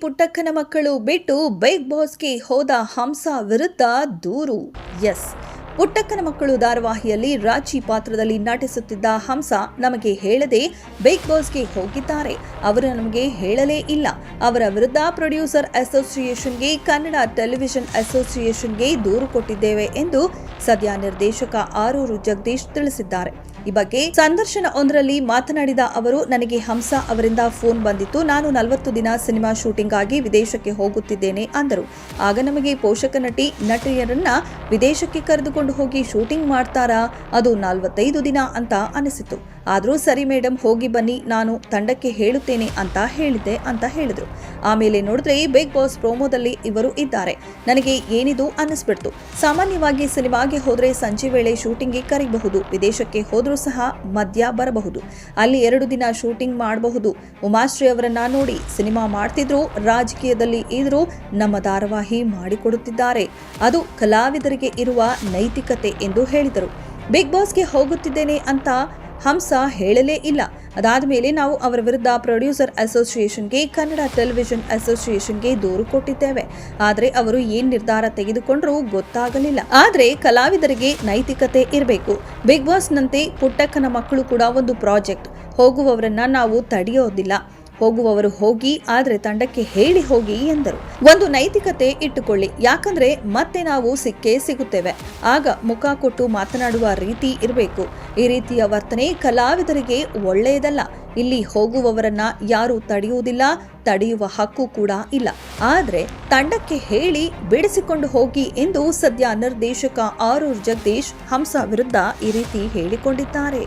ಪುಟ್ಟಕ್ಕನ ಮಕ್ಕಳು ಬಿಟ್ಟು ಬಿಗ್ ಬಾಸ್ಗೆ ಹೋದ ಹಂಸ ವಿರುದ್ಧ ದೂರು. ಎಸ್ ಪುಟ್ಟಕ್ಕನ ಮಕ್ಕಳು ಧಾರಾವಾಹಿಯಲ್ಲಿ ರಾಜಿ ಪಾತ್ರದಲ್ಲಿ ನಟಿಸುತ್ತಿದ್ದ ಹಂಸ ನಮಗೆ ಹೇಳದೆ ಬಿಗ್ ಬಾಸ್ಗೆ ಹೋಗಿದ್ದಾರೆ. ಅವರು ನಮಗೆ ಹೇಳಲೇ ಇಲ್ಲ. ಅವರ ವಿರುದ್ಧ ಪ್ರೊಡ್ಯೂಸರ್ ಅಸೋಸಿಯೇಷನ್ಗೆ ಕನ್ನಡ ಟೆಲಿವಿಷನ್ ಅಸೋಸಿಯೇಷನ್ಗೆ ದೂರು ಕೊಟ್ಟಿದ್ದೇವೆ ಎಂದು ಸದ್ಯ ನಿರ್ದೇಶಕ ಆರೂರು ಜಗದೀಶ್ ತಿಳಿಸಿದ್ದಾರೆ. ಈ ಬಗ್ಗೆ ಸಂದರ್ಶನ ಒಂದರಲ್ಲಿ ಮಾತನಾಡಿದ ಅವರು, ನನಗೆ ಹಂಸ ಅವರಿಂದ ಫೋನ್ ಬಂದಿತ್ತು. ನಾನು ನಲವತ್ತು ದಿನ ಸಿನಿಮಾ ಶೂಟಿಂಗ್ ಆಗಿ ವಿದೇಶಕ್ಕೆ ಹೋಗುತ್ತಿದ್ದೇನೆ, ಅಂದರು. ಆಗ ನಮಗೆ ಪೋಷಕ ನಟಿ, ನಟಿಯರನ್ನ ವಿದೇಶಕ್ಕೆ ಕರೆದುಕೊಂಡು ಹೋಗಿ ಶೂಟಿಂಗ್ ಮಾಡ್ತಾರಾ? ಅದು ನಲವತ್ತೈದು ದಿನ ಅಂತ ಅನಿಸಿತು. ಆದರೂ ಸರಿ ಮೇಡಮ್ ಹೋಗಿ ಬನ್ನಿ. ನಾನು ತಂಡಕ್ಕೆ ಹೇಳುತ್ತೇನೆ ಅಂತ ಹೇಳಿದ್ದೆ, ಅಂತ ಹೇಳಿದ್ರು. ಆಮೇಲೆ ನೋಡಿದ್ರೆ ಬಿಗ್ ಬಾಸ್ ಪ್ರೋಮೋದಲ್ಲಿ ಇವರು ಇದ್ದಾರೆ. ನನಗೆ ಏನಿದು ಅನ್ನಿಸ್ಬಿಡ್ತು. ಸಾಮಾನ್ಯವಾಗಿ ಸಿನಿಮಾಗೆ ಹೋದರೆ ಸಂಜೆ ವೇಳೆ ಶೂಟಿಂಗ್ಗೆ ಕರೀಬಹುದು. ವಿದೇಶಕ್ಕೆ ಹೋದರೂ ಸಹ ಮಧ್ಯ ಬರಬಹುದು. ಅಲ್ಲಿ ಎರಡು ದಿನ ಶೂಟಿಂಗ್ ಮಾಡಬಹುದು. ಉಮಾಶ್ರೀ ಅವರನ್ನ ನೋಡಿ ಸಿನಿಮಾ ಮಾಡ್ತಿದ್ರು, ರಾಜಕೀಯದಲ್ಲಿ ಇದ್ರು, ನಮ್ಮ ಧಾರಾವಾಹಿ ಮಾಡಿಕೊಡುತ್ತಿದ್ದಾರೆ. ಅದು ಕಲಾವಿದರಿಗೆ ಇರುವ ನೈತಿಕತೆ ಎಂದು ಹೇಳಿದರು. ಬಿಗ್ ಬಾಸ್ಗೆ ಹೋಗುತ್ತಿದ್ದೇನೆ ಅಂತ ಹಂಸ ಹೇಳಲೇ ಇಲ್ಲ. ಅದಾದ ಮೇಲೆ ನಾವು ಅವರ ವಿರುದ್ಧ ಪ್ರೊಡ್ಯೂಸರ್ ಅಸೋಸಿಯೇಷನ್ಗೆ, ಕನ್ನಡ ಟೆಲಿವಿಷನ್ ಅಸೋಸಿಯೇಷನ್ಗೆ ದೂರು ಕೊಟ್ಟಿದ್ದೇವೆ. ಆದರೆ ಅವರು ಏನ್ ನಿರ್ಧಾರ ತೆಗೆದುಕೊಂಡ್ರೂ ಗೊತ್ತಾಗಲಿಲ್ಲ. ಆದರೆ ಕಲಾವಿದರಿಗೆ ನೈತಿಕತೆ ಇರಬೇಕು. ಬಿಗ್ ಬಾಸ್ನಂತೆ ಪುಟ್ಟಕ್ಕನ ಮಕ್ಕಳು ಕೂಡ ಒಂದು ಪ್ರಾಜೆಕ್ಟ್. ಹೋಗುವವರನ್ನ ನಾವು ತಡೆಯೋದಿಲ್ಲ. ಹೋಗುವವರು ಹೋಗಿ, ಆದರೆ ತಂಡಕ್ಕೆ ಹೇಳಿ ಹೋಗಿ ಎಂದರು. ಒಂದು ನೈತಿಕತೆ ಇಟ್ಟುಕೊಳ್ಳಿ, ಯಾಕಂದ್ರೆ ಮತ್ತೆ ನಾವು ಸಿಕ್ಕೇ ಸಿಗುತ್ತೇವೆ. ಆಗ ಮುಖ ಕೊಟ್ಟು ಮಾತನಾಡುವ ರೀತಿ ಇರಬೇಕು. ಈ ರೀತಿಯ ವರ್ತನೆ ಕಲಾವಿದರಿಗೆ ಒಳ್ಳೆಯದಲ್ಲ. ಇಲ್ಲಿ ಹೋಗುವವರನ್ನ ಯಾರು ತಡೆಯುವುದಿಲ್ಲ, ತಡೆಯುವ ಹಕ್ಕು ಕೂಡ ಇಲ್ಲ. ಆದ್ರೆ ತಂಡಕ್ಕೆ ಹೇಳಿ ಬಿಡಿಸಿಕೊಂಡು ಹೋಗಿ ಎಂದು ಸದ್ಯ ನಿರ್ದೇಶಕ ಆರೂರ್ ಜಗದೀಶ್ ಹಂಸ ವಿರುದ್ಧ ಈ ರೀತಿ ಹೇಳಿಕೊಂಡಿದ್ದಾರೆ.